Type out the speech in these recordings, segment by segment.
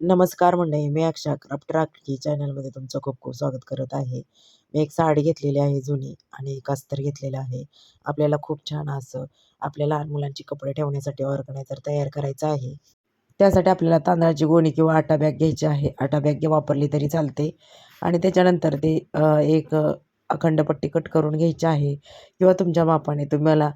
नमस्कार मंडळी मी अक्षा क्राफ्ट राखी चॅनलमध्ये तुमचं खूप खूप स्वागत करत आहे. मी एक साडी घेतलेली आहे जुनी आणि एक अस्तर घेतलेलं आहे. आपल्याला खूप छान असं आपल्या लहान मुलांची कपडे ठेवण्यासाठी ऑर्गनायझर तयार करायचं आहे. त्यासाठी आपल्याला तांदळाची गोणी किंवा आटा बॅग घ्यायची आहे. आटा बॅग वापरली तरी चालते. आणि त्याच्यानंतर ते एक अखंड पट्टी कट करून घ्यायची आहे किंवा तुमच्या मापाने तुम्हाला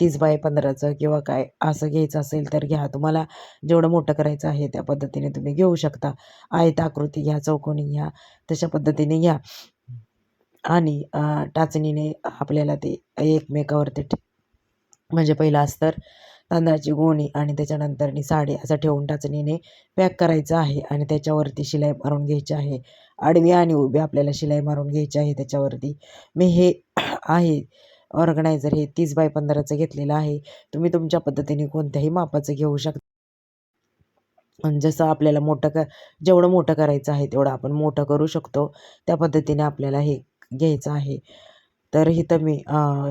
तीस बाय पंधराचं किंवा काय असं घ्यायचं असेल तर घ्या. तुम्हाला जेवढं मोठं करायचं आहे त्या पद्धतीने तुम्ही घेऊ शकता. आयत आकृती घ्या चौकोनी घ्या तशा पद्धतीने घ्या. आणि टाचणीने आपल्याला ते एकमेकावरती ठे- म्हणजे पहिला अस्तर तांदळाची गोणी आणि त्याच्यानंतरनी साडी असं ठेवून टाचणीने पॅक करायचं आहे आणि त्याच्यावरती शिलाई मारून घ्यायची आहे. आडवी आणि उभी आपल्याला शिलाई मारून घ्यायची आहे त्याच्यावरती. मी हे आहे ऑर्गनायझर हे तीस बाय पंधराचं घेतलेलं आहे. तुम्ही तुमच्या पद्धतीने कोणत्याही मापाचं घेऊ शकता. आणि जसं आपल्याला मोठं क जेवढं मोठं करायचं आहे तेवढं आपण मोठं करू शकतो. त्या पद्धतीने आपल्याला हे घ्यायचं आहे. तर इथं मी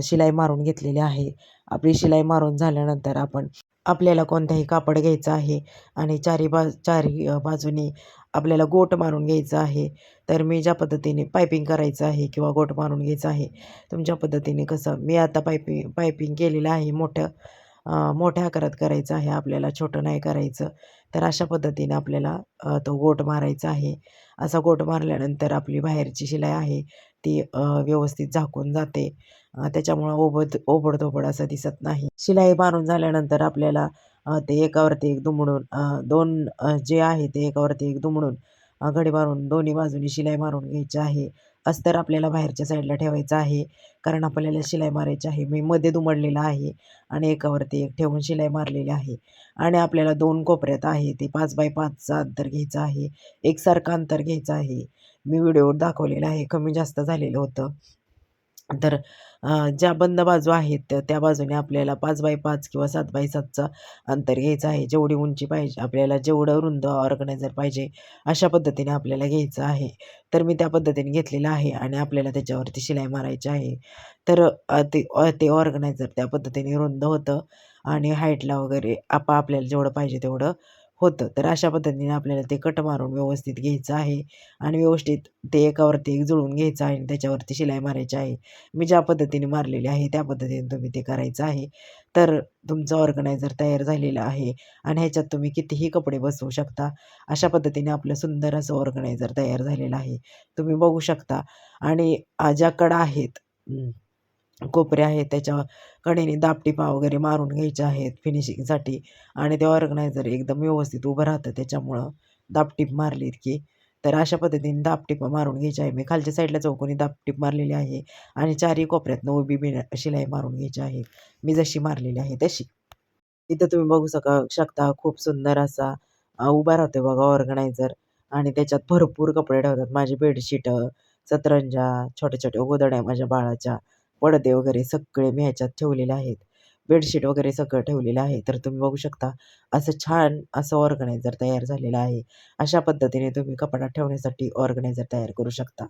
शिलाई मारून घेतलेली आहे. आपली शिलाई मारून झाल्यानंतर आपण आपल्याला कोणत्याही कापड घ्यायचं आहे आणि चारी बा चारी बाजूने बाजूनी आपल्याला गोट मारून घ्यायचं आहे तर मी ज्या पद्धतीने पायपिंग करायचं आहे किंवा गोट मारून घ्यायचं आहे तुमच्या पद्धतीने कसं मी आता पायपिंग पायपिंग केलेलं आहे मोठं मोठ्या आकारात करायचं आहे आपल्याला छोटं नाही करायचं तर अशा पद्धतीने आपल्याला तो गोट मारायचा आहे. असा गोट मारल्यानंतर आपली बाहेरची शिलाई आहे ती व्यवस्थित झाकून जाते. त्याच्यामुळं ओबड ओबडधोबड असं दिसत नाही. शिलाई मारून झाल्यानंतर आपल्याला ते एकावरती एक दुमडून दोन जे आहे ते एकावरती एक दुमडून घडी मारून दोन्ही बाजूनी शिलाई मारून घ्यायची आहे. अस्तर आपल्याला बाहेरच्या साईडला ठेवायचं आहे. कारण आपल्याला शिलाई मारायची आहे. मी मध्ये दुमडलेलं आहे आणि एकावरती एक ठेवून शिलाई मारलेली आहे. आणि आपल्याला दोन कोपऱ्यात आहे ते पाच बाय पाचचं अंतर घ्यायचं आहे. एकसारखं अंतर घ्यायचं आहे. मी व्हिडिओवर दाखवलेलं आहे. कमी जास्त झालेलं होतं. तर ज्या बंद बाजू आहेत त्या त्या बाजूने आपल्याला पाच बाय पाच किंवा सात बाय सातचं अंतर घ्यायचं आहे. जेवढी उंची पाहिजे आपल्याला जेवढं रुंद ऑर्गनायझर पाहिजे अशा पद्धतीने आपल्याला घ्यायचं आहे. तर मी त्या पद्धतीने घेतलेलं आहे आणि आपल्याला त्याच्यावरती शिलाई मारायची आहे. तर ते ते ऑर्गनायझर त्या पद्धतीने रुंद होतं आणि हाईटला वगैरे आपा आपल्याला जेवढं पाहिजे तेवढं होतं. तर अशा पद्धतीने आपल्याला ते कट मारून व्यवस्थित घ्यायचं आहे आणि व्यवस्थित ते एकावरती एक जुळवून घ्यायचं आहे आणि त्याच्यावरती शिलाई मारायची आहे. मी ज्या पद्धतीने मारलेली आहे त्या पद्धतीने तुम्ही ते करायचं आहे. तर तुमचं ऑर्गनायझर तयार झालेलं आहे आणि ह्याच्यात तुम्ही कितीही कपडे बसवू शकता. अशा पद्धतीने आपलं सुंदर असं ऑर्गनायझर तयार झालेलं आहे. तुम्ही बघू शकता आणि ज्या कडा आहेत कोपरे आहेत त्याच्या कडेने दाबटिपा वगैरे मारून घ्यायच्या आहेत फिनिशिंगसाठी आणि ते ऑर्गनायझर एकदम व्यवस्थित उभं राहतं त्याच्यामुळं दाबटीप मारलीत की तर अशा पद्धतीने दाबटिपा मारून घ्यायची आहे. मी खालच्या साईडला चौकोनी दाबटीप मारलेली आहे आणि चारही कोपऱ्यातनं उभी बिन शिलाई मारून घ्यायची आहे. मी जशी मारलेली आहे तशी. इथं तुम्ही बघू सका शकता खूप सुंदर असा उभा राहतोय बघा ऑर्गनायझर आणि त्याच्यात भरपूर कपडे ठेवतात. माझी बेडशीट सतरंजा छोट्या छोट्या गोदड्या माझ्या बाळाच्या. पडदे वगैरे सगळे मी ह्याच्यात ठेवलेले आहेत. बेडशीट वगैरे सगळं ठेवलेलं आहे. तर तुम्ही बघू शकता असं छान असं ऑर्गनायझर तयार झालेलं आहे. अशा पद्धतीने तुम्ही कपाटात ठेवण्यासाठी ऑर्गनायझर तयार करू शकता.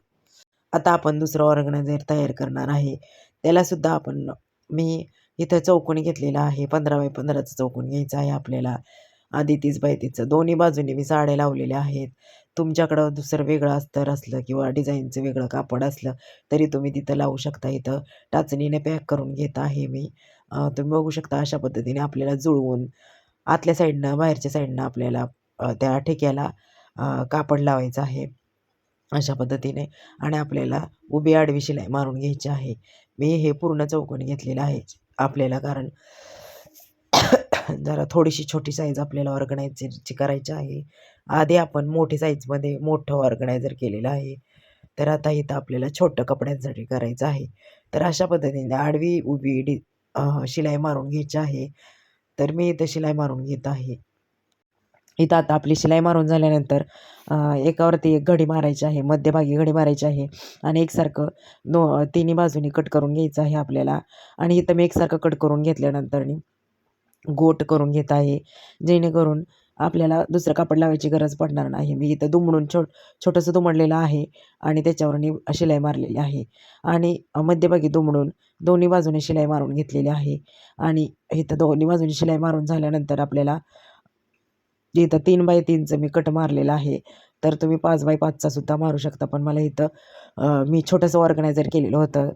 आता आपण दुसरं ऑर्गनायझर तयार करणार आहे. त्यालासुद्धा आपण मी इथं चौकोन घेतलेला आहे. पंधरा बाय पंधराचं चौकोन घ्यायचं आहे आपल्याला. आधी तीस बाय तीसचं. दोन्ही बाजूंनी मी साड्या लावलेल्या आहेत. तुमच्याकडं दुसरं वेगळं अस्तर असलं किंवा डिझाईनचं वेगळं कापड असलं तरी तुम्ही तिथं लावू शकता. इथं टाचणीने पॅक करून घेत आहे मी. तुम्ही बघू शकता अशा पद्धतीने आपल्याला जुळवून आतल्या साईडनं बाहेरच्या साईडनं आपल्याला त्या ठेक्याला कापड लावायचं आहे. अशा पद्धतीने आणि आपल्याला उभी आडवी शिलाई मारून घ्यायची आहे. मी हे पूर्ण चौकोन घेतलेलं आहे आपल्याला कारण जरा थोडीशी छोटी साईज आपल्याला ऑर्गनायझरची करायची आहे. आधी आपण मोठी साईजमध्ये मोठं ऑर्गनायझर केलेलं आहे. तर आता इथं आपल्याला छोटं कपड्यांसाठी करायचं आहे. तर अशा पद्धतीने आडवी उभी डी शिलाई मारून घ्यायची आहे. तर मी इथं शिलाई मारून घेत आहे. इथं आता आपली शिलाई मारून झाल्यानंतर एकावरती एक घडी मारायची आहे. मध्यभागी घडी मारायची आहे. आणि एकसारखं दो तिन्ही बाजूनी कट करून घ्यायचं आहे आपल्याला. आणि इथं मी एकसारखं कट करून घेतल्यानंतरनी गोट करून घेत आहे. जेणेकरून आपल्याला दुसरं कापड लावायची गरज पडणार नाही. मी इथं दुमडून छोट छोटंसं दुमडलेलं आहे आणि त्याच्यावरनी शिलाई मारलेली आहे. आणि मध्यभागी दुमडून दोन्ही बाजूने शिलाई मारून घेतलेली आहे. आणि इथं दोन्ही बाजूने शिलाई मारून झाल्यानंतर आपल्याला इथं तीन बाय तीनचं मी कट मारलेलं आहे तर तुम्ही पाच बाय पाचचा सुद्धा मारू शकता. पण मला इथं मी छोटंसं ऑर्गनायझर केलेलं होतं.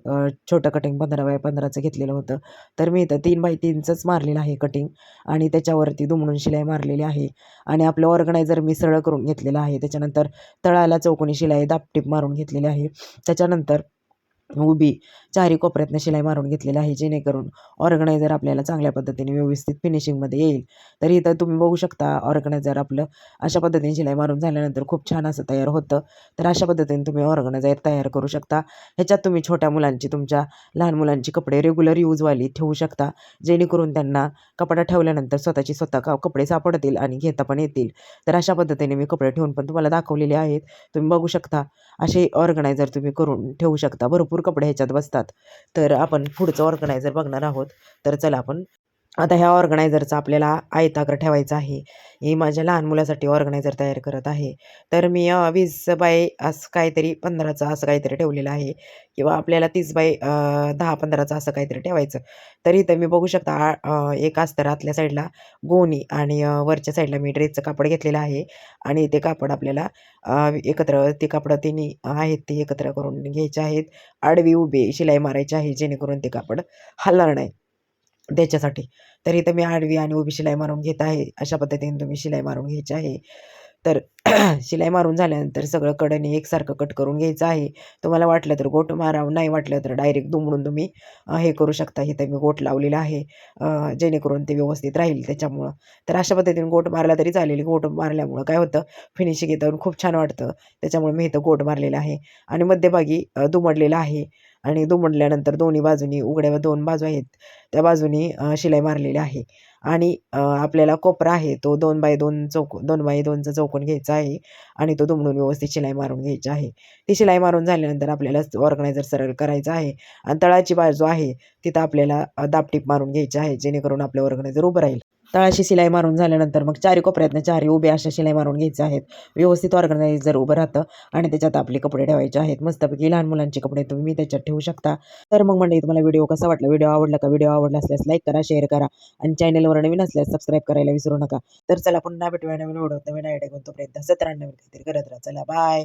छोटं कटिंग पंधरा बाय पंधराचं घेतलेलं होतं. तर मी इथं तीन बाय तीनचंच मारलेलं आहे कटिंग आणि त्याच्यावरती दुमडून शिलाई मारलेली आहे. आणि आपलं ऑर्गनायझर मी सरळ करून घेतलेलं आहे. त्याच्यानंतर तळाला चौकोनी शिलाई दापटीप मारून घेतलेली आहे. त्याच्यानंतर उभी चारी कोपऱ्यातनं शिलाई मारून घेतलेली आहे जेणेकरून ऑर्गनायझर आपल्याला चांगल्या पद्धतीने व्यवस्थित फिनिशिंगमध्ये येईल. तर इथं तुम्ही बघू शकता ऑर्गनायझर आपलं अशा पद्धतीने शिलाई मारून झाल्यानंतर खूप छान असं तयार होतं. तर अशा पद्धतीने तुम्ही ऑर्गनायझर तयार करू शकता. ह्याच्यात तुम्ही छोट्या मुलांची तुमच्या लहान मुलांची कपडे रेग्युलर यूजवाली ठेवू शकता जेणेकरून त्यांना कपडा ठेवल्यानंतर स्वतःची स्वतः का कपडे सापडतील आणि घेता पण येतील. तर अशा पद्धतीने मी कपडे ठेवून पण तुम्हाला दाखवलेले आहेत. तुम्ही बघू शकता असे ऑर्गनायझर तुम्ही करून ठेवू शकता. भरपूर कपडे ह्याच्यात बसतात. तर आपण पुढचं ऑर्गनायझर बघणार आहोत. तर चला आपण आता ह्या ऑर्गनायझरचा आपल्याला आयताकर ठेवायचा आहे. ही माझ्या लहान मुलासाठी ऑर्गनायझर तयार करत आहे. तर मी वीस बाय असं काहीतरी पंधराचं असं काहीतरी ठेवलेलं आहे. किंवा आपल्याला तीस बाय दहा पंधराचं असं काहीतरी ठेवायचं. तर इथं मी बघू शकता आ- एक अस्तर आतल्या साईडला गोणी आणि वरच्या साईडला मी ड्रेसचं कापड घेतलेलं आहे. आणि ते कापड आपल्याला एकत्र ते कापडं तिन्ही आहेत ते एकत्र करून घ्यायचे आहेत. आडवी उभी शिलाई मारायची आहे जेणेकरून ते कापड हलणार नाही. त्याच्यासाठी. तर इथं मी आडवी आणि उभी शिलाई मारून घेत आहे. अशा पद्धतीने तुम्ही शिलाई मारून घ्यायची आहे. तर शिलाई मारून झाल्यानंतर सगळं कडेने एकसारखं कट करून घ्यायचं आहे. तुम्हाला वाटलं तर गोट मारावं नाही वाटलं तर डायरेक्ट दुमडून तुम्ही हे करू शकता. इथं मी गोट लावलेला आहे. जेणेकरून ते व्यवस्थित राहील त्याच्यामुळं. तर अशा पद्धतीने गोट मारला तरी चालेल. गोट मारल्यामुळं काय होतं? फिनिशिंग येतं खूप छान वाटतं. त्याच्यामुळे मी इथं गोट मारलेला आहे. आणि मध्यभागी दुमडलेलं आहे. आणि दुमडल्यानंतर दोन्ही बाजूनी उघड्या दोन बाजू आहेत. त्या बाजूनी शिलाई मारलेली आहे. आणि आपल्याला कोपरा आहे तो दोन बाय दोन चौक दोन बाय दोनचा चौकोन घ्यायचा आहे आणि तो दुमडून व्यवस्थित शिलाई मारून घ्यायची आहे. ती शिलाई मारून झाल्यानंतर आपल्याला ऑर्गनायझर सरळ करायचं आहे आणि तळाची बाजू आहे तिथं आपल्याला दापटीप मारून घ्यायची आहे जेणेकरून आपलं ऑर्गनायझर उभं राहील. तळाशी शिलाई मारून झाल्यानंतर मग चारी कोपऱ्यातनं चारी उभे अशा शिलाई मारून घ्यायचे आहेत. व्यवस्थित ऑर्गनायझर उभं राहतं आणि त्याच्यात आपले कपडे ठेवायचे आहेत. मस्तपैकी लहान मुलांचे कपडे तुम्ही त्याच्यात ठेवू शकता. तर मग म्हणजे तुम्हाला व्हिडिओ कसा वाटला? व्हिडिओ आवडला का? व्हिडिओ आवडला असल्यास लाईक करा शेअर करा आणि चॅनलवर नवीन असल्यास सबस्क्राईब करायला विसरू नका. तर चला पुन्हा भेटूया नवीन व्हिडिओ नवीन आयडिया घेऊन. तोपर्यंत सतरा नवीन काहीतरी करत राहा. चला बाय